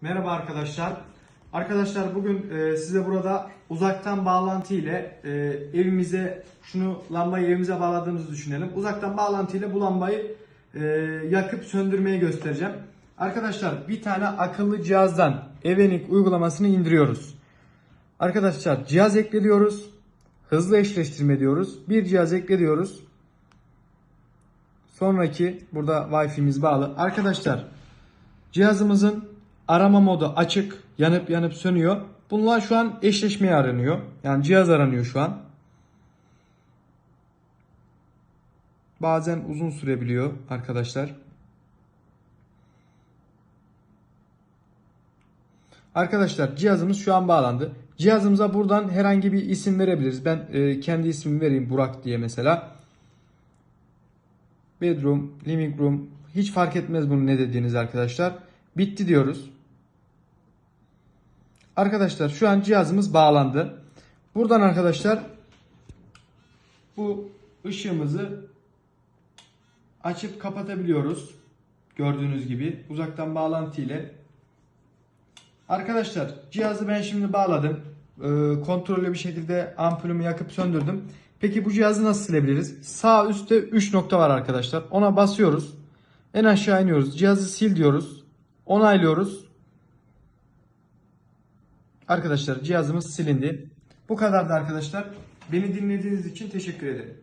Merhaba arkadaşlar. Arkadaşlar bugün e, size burada uzaktan bağlantı ile evimize şunu lambayı evimize bağladığımızı düşünelim. Uzaktan bağlantı ile bu lambayı e, yakıp söndürmeyi göstereceğim. Arkadaşlar bir tane akıllı cihazdan Evenik uygulamasını indiriyoruz. Arkadaşlar cihaz ekliyoruz. Hızlı eşleştirme diyoruz. Bir cihaz ekliyoruz. Sonraki burada Wi-Fi'miz bağlı. Arkadaşlar cihazımızın arama modu açık. Yanıp yanıp sönüyor. Bunlar şu an eşleşmeye aranıyor. Yani cihaz aranıyor şu an. Bazen uzun sürebiliyor arkadaşlar. Arkadaşlar cihazımız şu an bağlandı. Cihazımıza buradan herhangi bir isim verebiliriz. Ben e, kendi ismimi vereyim Burak diye mesela. Bedroom, living room hiç fark etmez bunu ne dediğiniz arkadaşlar. Bitti diyoruz. Arkadaşlar şu an cihazımız bağlandı. Buradan arkadaşlar bu ışığımızı açıp kapatabiliyoruz. Gördüğünüz gibi uzaktan bağlantı ile. Arkadaşlar cihazı ben şimdi bağladım. Ee, kontrollü bir şekilde ampulümü yakıp söndürdüm. Peki bu cihazı nasıl silebiliriz? Sağ üstte 3 nokta var arkadaşlar. Ona basıyoruz. En aşağı iniyoruz. Cihazı sil diyoruz. Onaylıyoruz. Arkadaşlar cihazımız silindi. Bu kadardı arkadaşlar. Beni dinlediğiniz için teşekkür ederim.